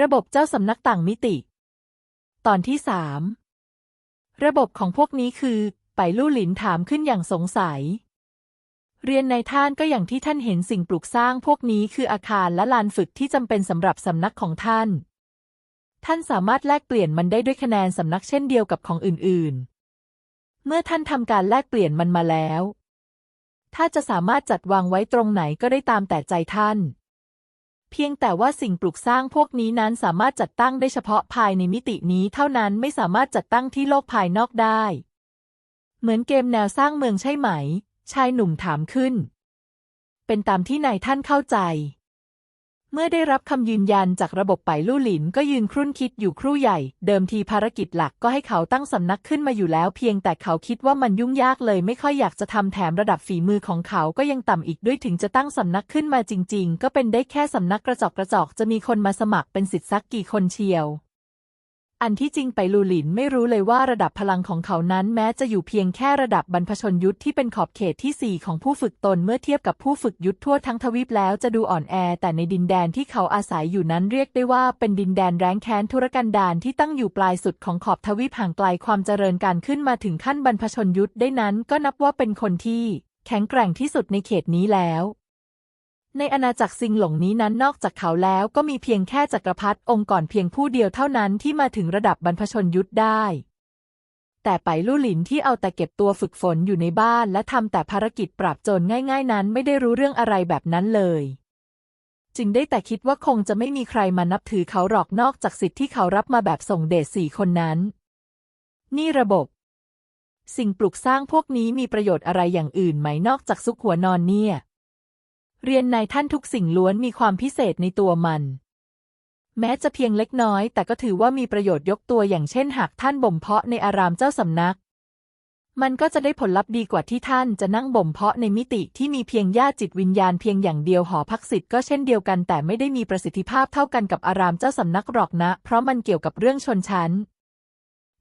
ระบบเจ้าสำนักต่างมิติ ตอนที่สามระบบของพวกนี้คือ ไปลู่หลินถามขึ้นอย่างสงสัย เรียนในท่านก็อย่างที่ท่านเห็นสิ่งปลูกสร้างพวกนี้คืออาคารและลานฝึกที่จำเป็นสำหรับสำนักของท่าน ท่านสามารถแลกเปลี่ยนมันได้ด้วยคะแนนสำนักเช่นเดียวกับของอื่น ๆ เมื่อท่านทำการแลกเปลี่ยนมันมาแล้ว ถ้าจะสามารถจัดวางไว้ตรงไหนก็ได้ตามแต่ใจท่าน เพียงแต่ว่าสิ่งปลูกสร้างพวกนี้นั้นสามารถจัดตั้งได้เฉพาะภายในมิตินี้เท่านั้นไม่สามารถจัดตั้งที่โลกภายนอกได้ เหมือนเกมแนวสร้างเมืองใช่ไหม ชายหนุ่มถามขึ้น เป็นตามที่นายท่านเข้าใจ เมื่อได้รับคำยืนยันจากระบบไปลู่หลินก็ยืนครุ่นคิดอยู่ครู่ใหญ่ เดิมทีภารกิจหลักก็ให้เขาตั้งสำนักขึ้นมาอยู่แล้ว เพียงแต่เขาคิดว่ามันยุ่งยากเลยไม่ค่อยอยากจะทำแถมระดับฝีมือของเขาก็ยังต่ำอีกด้วยถึงจะตั้งสำนักขึ้นมาจริง ๆ ก็เป็นได้แค่สำนักกระจอกกระจอกจะมีคนมาสมัครเป็นสิทธิ์สักกี่คนเชียว อันที่จริงไปลูหลินไม่รู้เลยว่าระดับพลังของเขานั้นแม้จะอยู่เพียงแค่ระดับบรรพชนยุทธที่เป็นขอบเขตที่ 4 ของผู้ฝึกตนเมื่อเทียบกับผู้ฝึกยุทธทั่วทั้งทวีปแล้วจะดูอ่อนแอ แต่ในดินแดนที่เขาอาศัยอยู่นั้นเรียกได้ว่าเป็นดินแดนแร้งแค้นธุรกันดารที่ตั้งอยู่ปลายสุดของขอบทวีปห่างไกลความเจริญการขึ้นมาถึงขั้นบรรพชนยุทธได้นั้นก็นับว่าเป็นคนที่แข็งแกร่งที่สุดในเขตนี้แล้ว ในอาณาจักรซิงหลงนี้นั้นนอกจากเขาแล้วก็มีเพียงแค่จักรพรรดิองค์ก่อนเพียงผู้เดียวเท่านั้นที่มาถึงระดับบรรพชนยุทธได้ แต่ไปลู่หลินที่เอาแต่เก็บตัวฝึกฝนอยู่ในบ้านและทำแต่ภารกิจปราบโจรง่าย ๆ นั้นไม่ได้รู้เรื่องอะไรแบบนั้นเลย จึงได้แต่คิดว่าคงจะไม่มีใครมานับถือเขาหรอกนอกจากสิทธิ์ที่เขารับมาแบบส่งเดชสี่คนนั้น นี่ระบบ สิ่งปลูกสร้างพวกนี้มีประโยชน์อะไรอย่างอื่นไหมนอกจากซุกหัวนอนเนี่ย เรียนนายท่านทุกสิ่งล้วนมีความพิเศษในตัวมัน แม้จะเพียงเล็กน้อย แต่ก็ถือว่ามีประโยชน์ยกตัวอย่างเช่น หากท่านบ่มเพาะในอารามเจ้าสำนัก มันก็จะได้ผลลัพธ์ดีกว่าที่ท่านจะนั่งบ่มเพาะในมิติที่มีเพียงญาติจิตวิญญาณเพียงอย่างเดียวหอพักสิทธิ์ก็เช่นเดียวกัน แต่ไม่ได้มีประสิทธิภาพเท่ากันกับอารามเจ้าสำนักหรอกนะ เพราะมันเกี่ยวกับเรื่องชนชั้น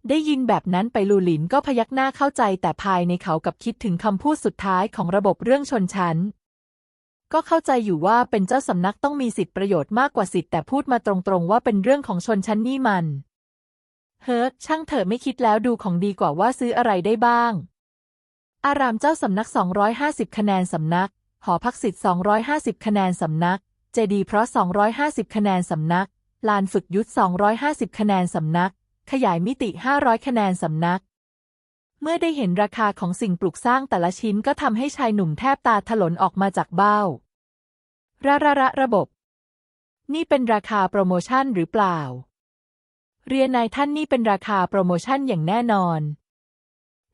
ได้ยินแบบนั้นไปลูหลินก็พยักหน้าเข้าใจแต่ภายในเขากับคิดถึงคำพูดสุดท้ายของระบบเรื่องชนชั้น ก็เข้าใจอยู่ว่าเป็นเจ้าสำนักต้องมีสิทธิประโยชน์มากกว่าสิทธิ์แต่พูดมาตรงๆ ว่าเป็นเรื่องของชนชั้นนี่มัน เฮ้อช่างเถอะไม่คิดแล้วดูของดีกว่าว่าซื้ออะไรได้บ้าง อารามเจ้าสำนัก 250 คะแนนสำนัก หอพักสิทธิ์ 250 คะแนนสำนัก เจดีเพราะ 250 คะแนนสำนัก ลานฝึกยุทธ 250 คะแนนสำนัก ขยายมิติ 500 คะแนนสำนัก เมื่อได้เห็นราคาของสิ่งปลูกสร้างแต่ละชิ้นก็ทำให้ชายหนุ่มแทบตาถลนออกมาจากเบ้า ระระระระบบ นี่เป็นราคาโปรโมชั่นหรือเปล่า เรียนนายท่านนี่เป็นราคาโปรโมชั่นอย่างแน่นอน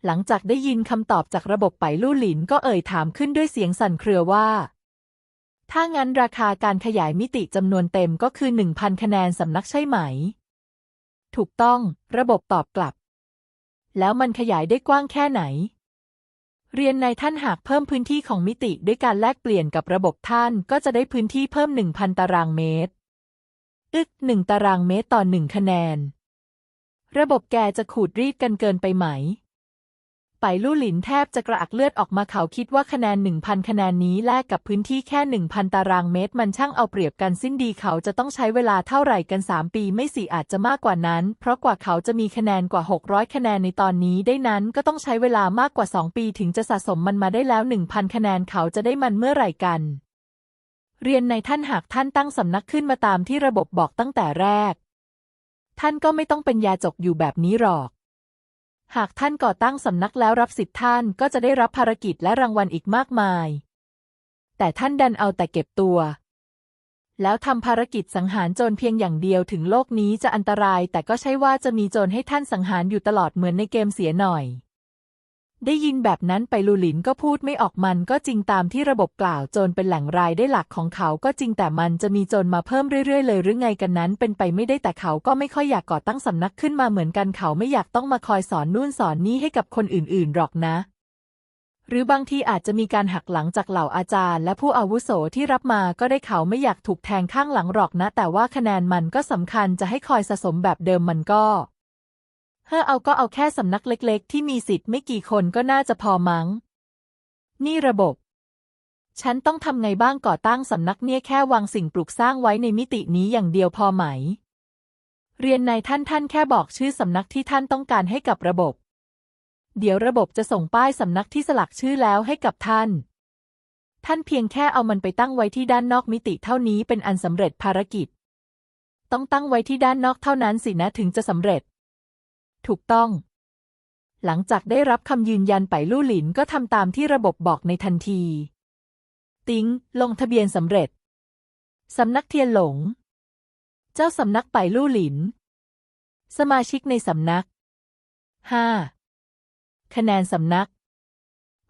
หลังจากได้ยินคำตอบจากระบบไปลู่หลินก็เอ่ยถามขึ้นด้วยเสียงสั่นเครือว่า ถ้างั้นราคาการขยายมิติจำนวนเต็มก็คือ1,000คะแนนสำนักใช่ไหม ถูกต้อง ระบบตอบกลับ แล้วมันขยายได้กว้างแค่ไหน เรียนในท่านหากเพิ่มพื้นที่ของมิติด้วยการแลกเปลี่ยนกับระบบท่านก็จะได้พื้นที่เพิ่ม 1,000 ตารางเมตร อึกหนึ่งตารางเมตรต่อหนึ่งคะแนน ระบบแกจะขูดรีดกันเกินไปไหม ไปลู่หลินแทบจะกระอักเลือดออกมาเขาคิดว่าคะแนน 1,000 คะแนนนี้แลกกับพื้นที่แค่ 1,000 ตารางเมตร มันช่างเอาเปรียบกันสิ้นดีเขาจะต้องใช้เวลาเท่าไหร่กัน 3 ปีไม่สี่อาจจะมากกว่านั้น เพราะกว่าเขาจะมีคะแนนกว่า 600 คะแนนในตอนนี้ได้นั้นก็ต้องใช้เวลามากกว่า 2 ปีถึงจะสะสมมันมาได้แล้ว 1,000 คะแนนเขาจะได้มันเมื่อไหร่กัน เรียนในท่านหากท่านตั้งสำนักขึ้นมาตามที่ระบบบอกตั้งแต่แรก ท่านก็ไม่ต้องเป็นยาจกอยู่แบบนี้หรอก หากท่านก่อตั้งสำนักแล้วรับสิทธิ์ท่านก็จะได้รับภารกิจและรางวัลอีกมากมาย แต่ท่านดันเอาแต่เก็บตัว แล้วทำภารกิจสังหารโจรเพียงอย่างเดียวถึงโลกนี้จะอันตรายแต่ก็ใช่ว่าจะมีโจรให้ท่านสังหารอยู่ตลอดเหมือนในเกมเสียหน่อย ได้ยินแบบนั้นไปลูหลินก็พูดไม่ออกมันก็จริงตามที่ระบบกล่าวโจรเป็นแหล่งรายได้หลักของเขาก็จริงแต่มันจะมีโจรมาเพิ่มเรื่อยๆเลยหรือไงกันนั้น เป็นไปไม่ได้แต่เขาก็ไม่ค่อยอยากก่อตั้งสำนักขึ้นมาเหมือนกันเขาไม่อยากต้องมาคอยสอนนู่นสอนนี่ให้กับคนอื่นๆหรอกนะ หรือบางทีอาจจะมีการหักหลังจากเหล่าอาจารย์ และผู้อาวุโสที่รับมาก็ได้เขาไม่อยากถูกแทงข้างหลังหรอกนะ แต่ว่าคะแนนมันก็สำคัญจะให้คอยสะสมแบบเดิมมันก็ เฮ้อเอาก็เอาแค่สำนักเล็กๆ ที่มีสิทธิ์ไม่กี่คนก็น่าจะพอมั้ง นี่ระบบ ฉันต้องทำไงบ้างก่อตั้งสำนักเนี่ยแค่วางสิ่งปลูกสร้างไว้ในมิตินี้อย่างเดียวพอไหม เรียนนายท่านท่านแค่บอกชื่อสำนักที่ท่านต้องการให้กับระบบ เดี๋ยวระบบจะส่งป้ายสำนักที่สลักชื่อแล้วให้กับท่าน ท่านเพียงแค่เอามันไปตั้งไว้ที่ด้านนอกมิติเท่านี้เป็นอันสำเร็จภารกิจ ต้องตั้งไว้ที่ด้านนอกเท่านั้นสินะถึงจะสำเร็จ ถูกต้อง หลังจากได้รับคำยืนยันไปลู่หลินก็ทำตามที่ระบบบอกในทันที ติ้ง ลงทะเบียนสำเร็จ สำนักเทียนหลง เจ้าสำนักไปลู่หลิน สมาชิกในสำนักห้าคะแนนสำนัก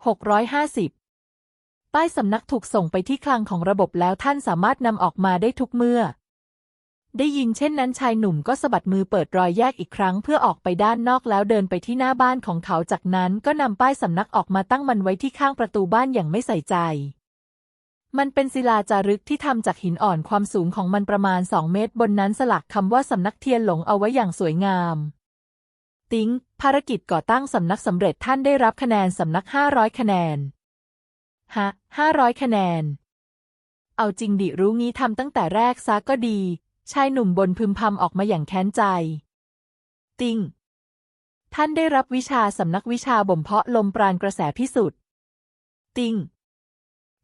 หกร้อยห้าสิบป้ายสำนักถูกส่งไปที่คลังของระบบแล้วท่านสามารถนำออกมาได้ทุกเมื่อ ได้ยินเช่นนั้นชายหนุ่มก็สะบัดมือเปิดรอยแยกอีกครั้งเพื่อออกไปด้านนอกแล้วเดินไปที่หน้าบ้านของเขาจากนั้นก็นำป้ายสำนักออกมาตั้งมันไว้ที่ข้างประตูบ้านอย่างไม่ใส่ใจ มันเป็นศิลาจารึกที่ทำจากหินอ่อนความสูงของมันประมาณสองเมตร บนนั้นสลักคำว่าสำนักเทียนหลงเอาไว้อย่างสวยงาม ติ้ง ภารกิจก่อตั้งสำนักสำเร็จท่านได้รับคะแนนสำนักห้าร้อยคะแนน ฮะห้าร้อยคะแนนเอาจริงดิรู้งี้ทำตั้งแต่แรกซะก็ดี ชายหนุ่มบนพึมพำออกมาอย่างแค้นใจ ติง ท่านได้รับวิชาสำนักวิชาบ่มเพาะลมปราณกระแสพิสุทธิ์ติง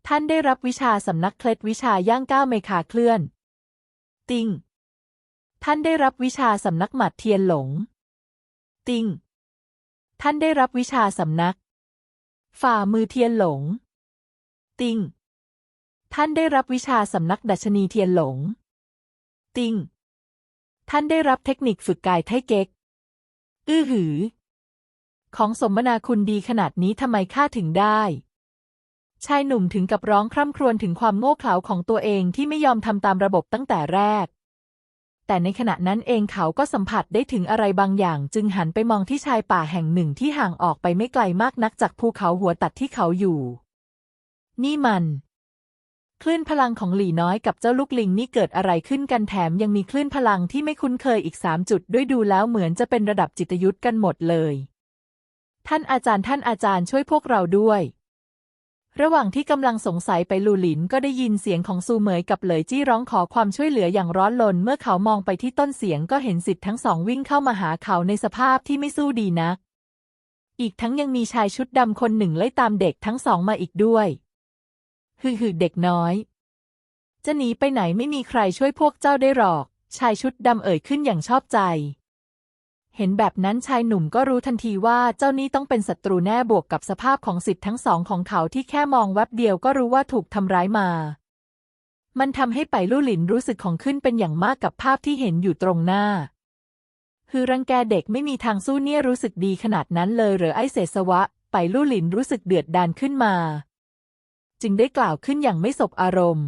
ท่านได้รับวิชาสำนักเคล็ดวิชาย่างก้าวเมคาเคลื่อน ติง ท่านได้รับวิชาสำนักหมัดเทียนหลง ติง ท่านได้รับวิชาสำนัก ฝ่ามือเทียนหลง ติง ท่านได้รับวิชาสำนักดัชนีเทียนหลง ติง ท่านได้รับเทคนิคฝึกกายไทเก๊ก อื้อหือ ของสมนาคุณดีขนาดนี้ทำไมข้าถึงได้ ชายหนุ่มถึงกับร้องคร่ำครวญถึงความโง่เขลาของตัวเองที่ไม่ยอมทำตามระบบตั้งแต่แรก แต่ในขณะนั้นเองเขาก็สัมผัสได้ถึงอะไรบางอย่าง จึงหันไปมองที่ชายป่าแห่งหนึ่งที่ห่างออกไปไม่ไกลมากนักจากภูเขาหัวตัดที่เขาอยู่ นี่มัน คลื่นพลังของหลี่น้อยกับเจ้าลูกลิงนี่เกิดอะไรขึ้นกันแถมยังมีคลื่นพลังที่ไม่คุ้นเคยอีกสามจุดด้วยดูแล้วเหมือนจะเป็นระดับจิตยุทธกันหมดเลย ท่านอาจารย์ท่านอาจารย์ช่วยพวกเราด้วย ระหว่างที่กำลังสงสัยไปลูหลินก็ได้ยินเสียงของซูเหมยกับเหลยจี้ร้องขอความช่วยเหลืออย่างร้อนรนเมื่อเขามองไปที่ต้นเสียงก็เห็นสิทธิ์ทั้งสองวิ่งเข้ามาหาเขาในสภาพที่ไม่สู้ดีนัก อีกทั้งยังมีชายชุดดำคนหนึ่งไล่ตามเด็กทั้งสองมาอีกด้วย ฮือฮือเด็กน้อย จะหนีไปไหนไม่มีใครช่วยพวกเจ้าได้หรอก ชายชุดดำเอ่ยขึ้นอย่างชอบใจ เห็นแบบนั้นชายหนุ่มก็รู้ทันทีว่าเจ้านี่ต้องเป็นศัตรูแน่บวกกับสภาพของสิทธิ์ทั้งสองของเขาที่แค่มองแวบเดียวก็รู้ว่าถูกทำร้ายมา มันทำให้ไปลู่หลินรู้สึกของขึ้นเป็นอย่างมากกับภาพที่เห็นอยู่ตรงหน้าคือรังแกเด็กไม่มีทางสู้เนี่ยรู้สึกดีขนาดนั้นเลยหรือไอเศษสวะ ไปลู่หลินรู้สึกเดือดดานขึ้นมา จึงได้กล่าวขึ้นอย่างไม่สบอารมณ์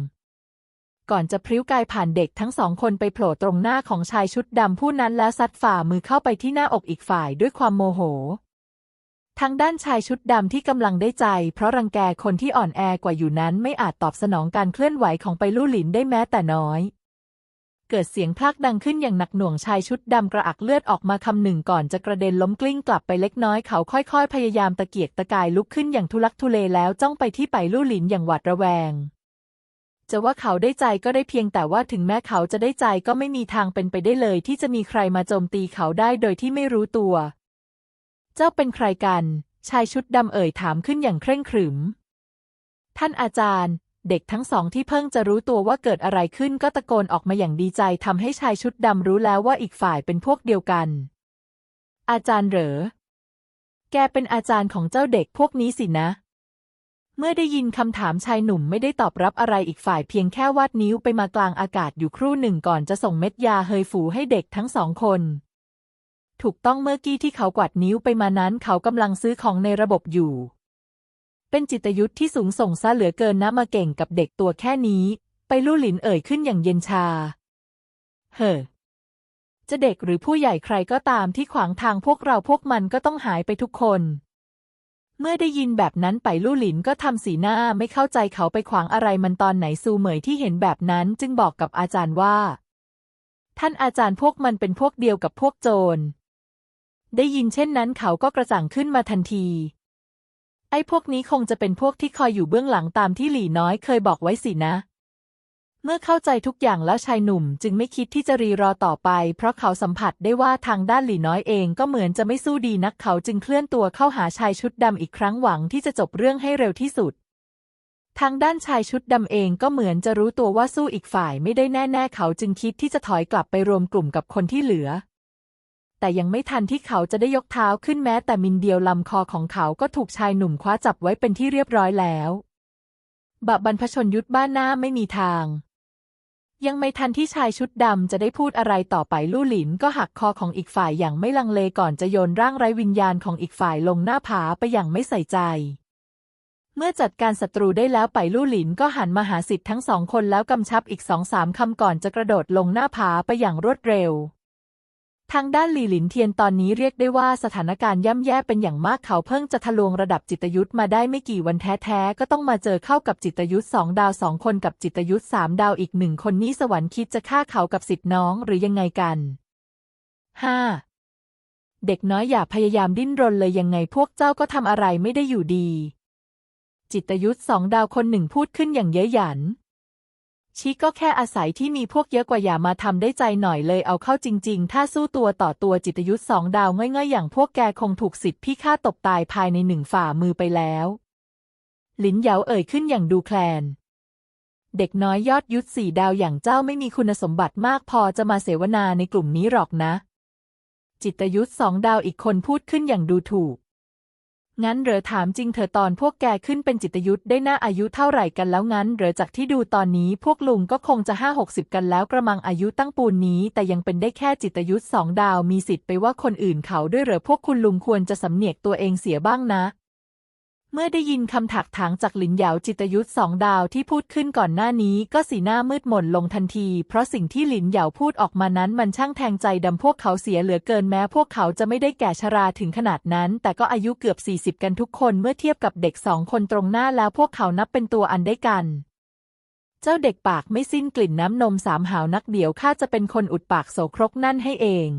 ก่อนจะพริ้วกายผ่านเด็กทั้งสองคนไปโผล่ตรงหน้าของชายชุดดำผู้นั้นแล้วซัดฝ่ามือเข้าไปที่หน้าอกอีกฝ่ายด้วยความโมโหทางด้านชายชุดดำที่กำลังได้ใจ เพราะรังแกคนที่อ่อนแอกว่าอยู่นั้นไม่อาจตอบสนองการเคลื่อนไหวของไปลู่หลินได้แม้แต่น้อย เกิดเสียงพลากดังขึ้นอย่างหนักหน่วงชายชุดดำกระอักเลือดออกมาคำหนึ่งก่อนจะกระเด็นล้มกลิ้งกลับไปเล็กน้อยเขาค่อยๆ พยายามตะเกียกตะกายลุกขึ้นอย่างทุลักทุเลแล้วจ้องไปที่ไปลู่หลินอย่างหวาดระแวง จะว่าเขาได้ใจก็ได้เพียงแต่ว่าถึงแม้เขาจะได้ใจก็ไม่มีทางเป็นไปได้เลย ที่จะมีใครมาโจมตีเขาได้โดยที่ไม่รู้ตัว เจ้าเป็นใครกัน ชายชุดดำเอ่ยถามขึ้นอย่างเคร่งขรึม ท่านอาจารย์ เด็กทั้งสองที่เพิ่งจะรู้ตัวว่าเกิดอะไรขึ้นก็ตะโกนออกมาอย่างดีใจทำให้ชายชุดดำรู้แล้วว่าอีกฝ่ายเป็นพวกเดียวกัน อาจารย์เหรอ แกเป็นอาจารย์ของเจ้าเด็กพวกนี้สินะ เมื่อได้ยินคำถามชายหนุ่มไม่ได้ตอบรับอะไรอีกฝ่ายเพียงแค่วาดนิ้วไปมากลางอากาศอยู่ครู่หนึ่งก่อนจะส่งเม็ดยาเฮยฝูให้เด็กทั้งสองคนถูกต้องเมื่อกี้ที่เขากวาดนิ้วไปมานั้นเขากำลังซื้อของในระบบอยู่ เป็นจิตยุทธที่สูงส่งซะเหลือเกินนะมาเก่งกับเด็กตัวแค่นี้ ไปลู่หลินเอ่ยขึ้นอย่างเย็นชา เฮ้อจะเด็กหรือผู้ใหญ่ใครก็ตามที่ขวางทางพวกเราพวกมันก็ต้องหายไปทุกคน เมื่อได้ยินแบบนั้นไปลู่หลินก็ทำสีหน้าไม่เข้าใจเขาไปขวางอะไรมันตอนไหนซูเหมยที่เห็นแบบนั้นจึงบอกกับอาจารย์ว่า ท่านอาจารย์พวกมันเป็นพวกเดียวกับพวกโจร ได้ยินเช่นนั้นเขาก็กระจ่างขึ้นมาทันที ไอ้พวกนี้คงจะเป็นพวกที่คอยอยู่เบื้องหลังตามที่หลี่น้อยเคยบอกไว้สินะ เมื่อเข้าใจทุกอย่างแล้วชายหนุ่มจึงไม่คิดที่จะรีรอต่อไป เพราะเขาสัมผัสได้ว่าทางด้านหลี่น้อยเองก็เหมือนจะไม่สู้ดีนักเขาจึงเคลื่อนตัวเข้าหาชายชุดดำอีกครั้งหวังที่จะจบเรื่องให้เร็วที่สุด ทางด้านชายชุดดำเองก็เหมือนจะรู้ตัวว่าสู้อีกฝ่ายไม่ได้แน่ ๆ เขาจึงคิดที่จะถอยกลับไปรวมกลุ่มกับคนที่เหลือ แต่ยังไม่ทันที่เขาจะได้ยกเท้าขึ้นแม้แต่มินเดียวลำคอของเขาก็ถูกชายหนุ่มคว้าจับไว้เป็นที่เรียบร้อยแล้วบะบรรพชนยุทธบ้านหน้าไม่มีทาง ยังไม่ทันที่ชายชุดดำจะได้พูดอะไรต่อไปลู่หลินก็หักคอของอีกฝ่ายอย่างไม่ลังเลก่อนจะโยนร่างไร้วิญญาณของอีกฝ่ายลงหน้าผาไปอย่างไม่ใส่ใจ เมื่อจัดการศัตรูได้แล้วไปลู่หลินก็หันมาหาสิทธิ์ทั้งสองคนแล้วกำชับอีกสองสามคำก่อนจะกระโดดลงหน้าผาไปอย่างรวดเร็ว ทางด้านหลี่หลินเทียนตอนนี้เรียกได้ว่าสถานการณ์ย่ำแย่เป็นอย่างมากเขาเพิ่งจะทะลวงระดับจิตยุทธมาได้ไม่กี่วันแท้ๆ ก็ต้องมาเจอเข้ากับจิตยุทธสองดาวสองคนกับจิตยุทธสามดาวอีกหนึ่งคนนี้สวรรค์คิดจะฆ่าเขากับสิทธิน้องหรือยังไงกันห้าเด็กน้อยอย่าพยายามดิ้นรนเลยยังไงพวกเจ้าก็ทำอะไรไม่ได้อยู่ดี จิตยุทธสองดาวคนหนึ่งพูดขึ้นอย่างเย้ยหยัน ชีก็แค่อาศัยที่มีพวกเยอะกว่าอย่ามาทำได้ใจหน่อยเลยเอาเข้าจริง ๆ ถ้าสู้ตัวต่อตัวจิตยุทธสองดาวง่ายๆ อย่างพวกแกคงถูกสิทธิ์พี่ฆ่าตบตายภายในหนึ่งฝ่ามือไปแล้ว หลินเหยาเอ่ยขึ้นอย่างดูแคลน เด็กน้อยยอดยุทธสี่ดาวอย่างเจ้าไม่มีคุณสมบัติมากพอจะมาเสวนาในกลุ่มนี้หรอกนะ จิตยุทธสองดาวอีกคนพูดขึ้นอย่างดูถูก งั้นเหรอถามจริงเธอตอนพวกแกขึ้นเป็นจิตยุทธได้หน้าอายุเท่าไหร่กันแล้วงั้นเหรอจากที่ดูตอนนี้พวกลุงก็คงจะห้าหกสิบกันแล้วกระมังอายุตั้งปูนนี้ แต่ยังเป็นได้แค่จิตยุทธสองดาวมีสิทธิ์ไปว่าคนอื่นเขาด้วยเหรอพวกคุณลุงควรจะสำเนียกตัวเองเสียบ้างนะ เมื่อได้ยินคำถักถางจากหลินเหยาจิตยุทธสองดาวที่พูดขึ้นก่อนหน้านี้ก็สีหน้ามืดหม่นลงทันที เพราะสิ่งที่หลินเหยาพูดออกมานั้นมันช่างแทงใจดำพวกเขาเสียเหลือเกินแม้พวกเขาจะไม่ได้แก่ชราถึงขนาดนั้น แต่ก็อายุเกือบ 40 กันทุกคนเมื่อเทียบกับเด็กสองคนตรงหน้าแล้วพวกเขานับเป็นตัวอันได้กัน เจ้าเด็กปากไม่สิ้นกลิ่นน้ำนมสามหาวนักเดี๋ยวข้าจะเป็นคนอุดปากโสครกนั่นให้เอง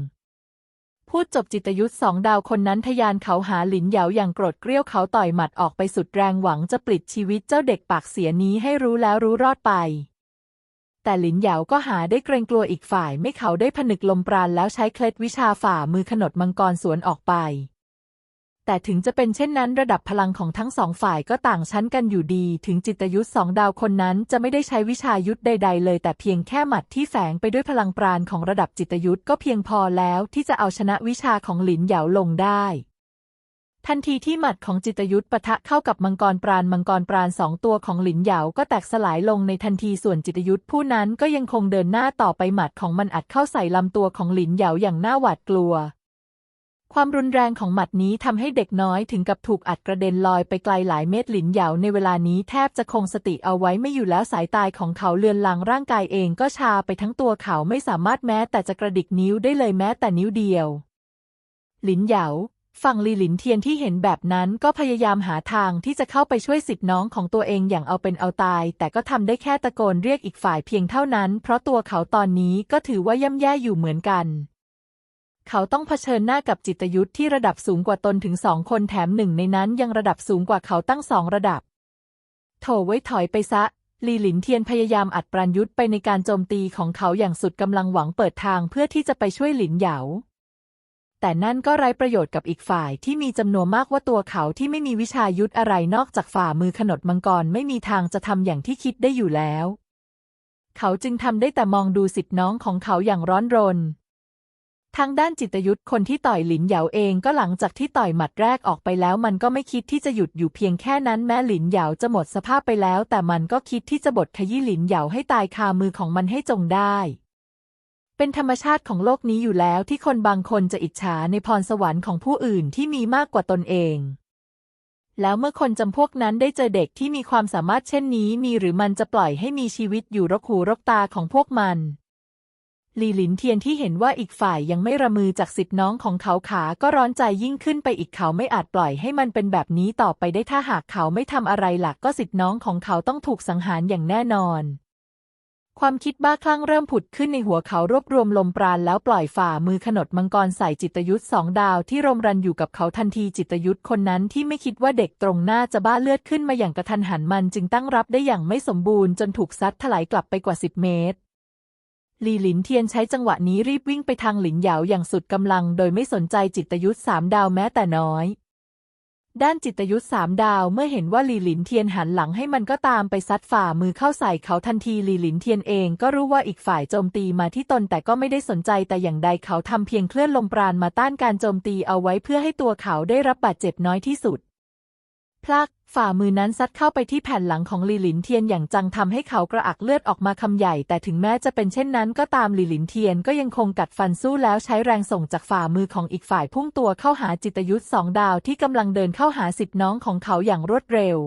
พูดจบจิตยุทธสองดาวคนนั้นทยานเขาหาหลินเหยาอย่างโกรธเกรี้ยวเขาต่อยหมัดออกไปสุดแรงหวังจะปลิดชีวิตเจ้าเด็กปากเสียนี้ให้รู้แล้วรู้รอดไป แต่หลินเหยาก็หาได้เกรงกลัวอีกฝ่ายไม่เขาได้ผนึกลมปราณแล้วใช้เคล็ดวิชาฝ่ามือขนดมังกรสวนออกไป แต่ถึงจะเป็นเช่นนั้นระดับพลังของทั้งสองฝ่ายก็ต่างชั้นกันอยู่ดี ถึงจิตยุทธสองดาวคนนั้นจะไม่ได้ใช้วิชายุทธใด ๆ เลย แต่เพียงแค่หมัดที่แฝงไปด้วยพลังปราณของระดับจิตยุทธก็เพียงพอแล้วที่จะเอาชนะวิชาของหลินเหยาลงได้ ทันทีที่หมัดของจิตยุทธปะทะเข้ากับมังกรปราณมังกรปราณสองตัวของหลินเหยาก็แตกสลายลงในทันทีส่วนจิตยุทธผู้นั้นก็ยังคงเดินหน้าต่อไปหมัดของมันอัดเข้าใส่ลำตัวของหลินเหยาอย่างน่าหวาดกลัว ความรุนแรงของหมัดนี้ทำให้เด็กน้อยถึงกับถูกอัดกระเด็นลอยไปไกลหลายเมตรหลินเหยาในเวลานี้แทบจะคงสติเอาไว้ไม่อยู่แล้วสายตายของเขาเลือนลางร่างกายเองก็ชาไปทั้งตัวเขาไม่สามารถแม้แต่จะกระดิกนิ้วได้เลยแม้แต่นิ้วเดียว หลินเหยาฝั่งลีหลินเทียนที่เห็นแบบนั้นก็พยายามหาทางที่จะเข้าไปช่วยสิทธิ์น้องของตัวเองอย่างเอาเป็นเอาตาย แต่ก็ทำได้แค่ตะโกนเรียกอีกฝ่ายเพียงเท่านั้น เพราะตัวเขาตอนนี้ก็ถือว่าย่ำแย่อยู่เหมือนกัน เขาต้องเผชิญหน้ากับจิตยุทธที่ระดับสูงกว่าตนถึงสองคนแถมหนึ่งในนั้นยังระดับสูงกว่าเขาตั้งสองระดับ โถไว้ถอยไปซะลีหลินเทียนพยายามอัดปราณยุทธไปในการโจมตีของเขาอย่างสุดกำลังหวังเปิดทางเพื่อที่จะไปช่วยหลินเหยา แต่นั่นก็ไร้ประโยชน์กับอีกฝ่ายที่มีจำนวนมากว่าตัวเขาที่ไม่มีวิชายุทธอะไรนอกจากฝ่ามือขนดมังกรไม่มีทางจะทำอย่างที่คิดได้อยู่แล้ว เขาจึงทำได้แต่มองดูสิทธิน้องของเขาอย่างร้อนรน ทางด้านจิตยุทธคนที่ต่อยหลินเหยาเองก็หลังจากที่ต่อยหมัดแรกออกไปแล้ว มันก็ไม่คิดที่จะหยุดอยู่เพียงแค่นั้นแม้หลินเหยาจะหมดสภาพไปแล้ว แต่มันก็คิดที่จะบดขยี้หลินเหยาให้ตายคามือของมันให้จงได้ เป็นธรรมชาติของโลกนี้อยู่แล้วที่คนบางคนจะอิจฉาในพรสวรรค์ของผู้อื่นที่มีมากกว่าตนเองแล้วเมื่อคนจำพวกนั้นได้เจอเด็กที่มีความสามารถเช่นนี้ มีหรือมันจะปล่อยให้มีชีวิตอยู่รกหูรกตาของพวกมัน ลีหลินเทียนที่เห็นว่าอีกฝ่ายยังไม่ระมือจากสิทธิน้องของเขาขาก็ร้อนใจยิ่งขึ้นไปอีกเขาไม่อาจปล่อยให้มันเป็นแบบนี้ต่อไปได้ถ้าหากเขาไม่ทำอะไรหลักก็สิทธิน้องของเขาต้องถูกสังหารอย่างแน่นอน ความคิดบ้าคลั่งเริ่มผุดขึ้นในหัวเขารวบรวมลมปราณแล้วปล่อยฝ่ามือขนดมังกรใส่จิตยุทธสองดาวที่รมรันอยู่กับเขาทันทีจิตยุทธคนนั้นที่ไม่คิดว่าเด็กตรงหน้าจะบ้าเลือดขึ้นมาอย่างกระทันหันมันจึงตั้งรับได้อย่างไม่สมบูรณ์จนถูกซัดถลายกลับไปกว่าสิบเมตร ลีหลินเทียนใช้จังหวะนี้รีบวิ่งไปทางหลินเหยาอย่างสุดกำลัง โดยไม่สนใจจิตยุทธสามดาวแม้แต่น้อย ด้านจิตยุทธสามดาวเมื่อเห็นว่าลีหลินเทียนหันหลังให้มันก็ตามไปซัดฝ่ามือเข้าใส่เขาทันทีลีหลินเทียนเองก็รู้ว่าอีกฝ่ายโจมตีมาที่ตนแต่ก็ไม่ได้สนใจแต่อย่างใดเขาทำเพียงเคลื่อนลมปราณมาต้านการโจมตีเอาไว้เพื่อให้ตัวเขาได้รับบาดเจ็บน้อยที่สุด พลัก ฝ่ามือนั้นซัดเข้าไปที่แผ่นหลังของลีหลินเทียนอย่างจังทำให้เขากระอักเลือดออกมาคำใหญ่ แต่ถึงแม้จะเป็นเช่นนั้นก็ตามลีหลินเทียนก็ยังคงกัดฟันสู้แล้วใช้แรงส่งจากฝ่ามือของอีกฝ่ายพุ่งตัวเข้าหาจิตยุทธสองดาวที่กำลังเดินเข้าหาสิบน้องของเขาอย่างรวดเร็ว